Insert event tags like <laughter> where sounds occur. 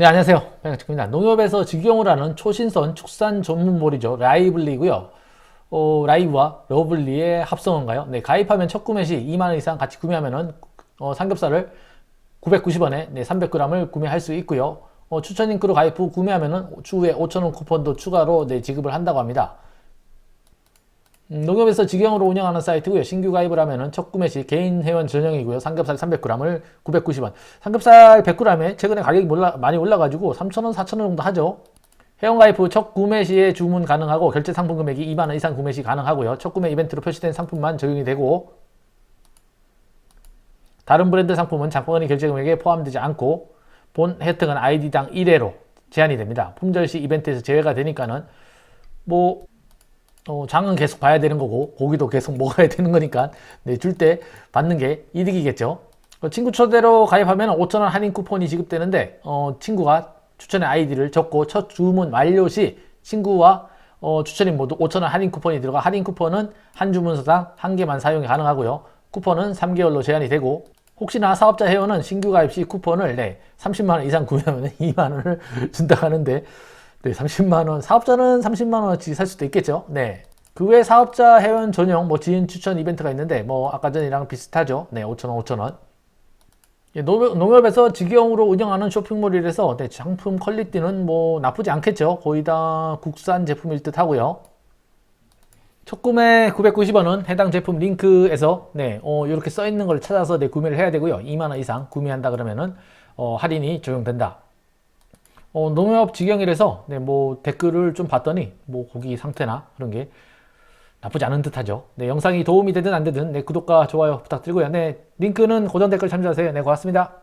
네, 안녕하세요. 백학식입니다. 농협에서 직영을 하는 초신선 축산 전문몰이죠. 라이블리고요. 어, 라이브와 러블리의 합성어인가요? 네, 가입하면 첫 구매 시 2만원 이상 같이 구매하면은 어, 삼겹살을 990원에 네, 300g을 구매할 수 있고요. 어, 추천 링크로 가입 후 구매하면은 추후에 5,000원 쿠폰도 추가로 네, 지급을 한다고 합니다. 음, 농협에서 직영으로 운영하는 사이트고요. 신규 가입을 하면은 첫 구매 시 개인 회원 전용이고요. 삼겹살 300g을 990원. 삼겹살 100g에 최근에 가격이 몰라- 많이 올라가지고 3,000원, 4,000원 정도 하죠. 회원 가입 후 첫 구매 시에 주문 가능하고 결제 상품 금액이 2만 원 이상 구매 시 가능하고요. 첫 구매 이벤트로 표시된 상품만 적용이 되고 다른 브랜드 상품은 장바구니 결제 금액에 포함되지 않고 본 혜택은 아이디당 1회로 제한이 됩니다. 품절 시 이벤트에서 제외가 되니까는 뭐 어, 장은 계속 봐야 되는 거고 고기도 계속 먹어야 되는 거니까 네, 줄 때 받는 게 이득이겠죠. 어, 친구 초대로 가입하면 5,000원 할인 쿠폰이 지급되는데 어, 친구가 추천의 아이디를 적고 첫 주문 완료 시 친구와 어, 추천인 모두 5,000원 할인 쿠폰이 들어가 할인 쿠폰은 한 주문서당 한 개만 사용이 가능하고요. 쿠폰은 3개월로 제한이 되고 혹시나 사업자 회원은 신규 가입 시 쿠폰을 네, 30만 원 이상 구매하면 2만 <laughs> 원을 준다고 하는데 네, 30만 원. 사업자는 30만 원어치 살 수도 있겠죠. 네. 그 외 사업자 회원 전용 뭐 지인 추천 이벤트가 있는데 뭐 아까 전이랑 비슷하죠. 네, 5,000원, 5,000원. 예, 농협- 농협 에서 직영으로 운영하는 쇼핑몰이라서 네, 상품 퀄리티는 뭐 나쁘지 않겠죠. 거의 다 국산 제품일 듯 하고요. 첫 구매 990원은 해당 제품 링크에서 네, 어, 이렇게 써 있는 걸 찾아서 네, 구매를 해야 되고요. 2만 원 이상 구매한다 그러면은 어, 할인이 적용된다. 어, 농협 직영이라서 네, 뭐 댓글을 좀 봤더니 뭐 고기 상태나 그런 게 나쁘지 않은 듯하죠. 네, 영상이 도움이 되든 안 되든 네, 구독과 좋아요 부탁드리고요. 네, 링크는 고정 댓글 참조하세요. 네, 고맙습니다.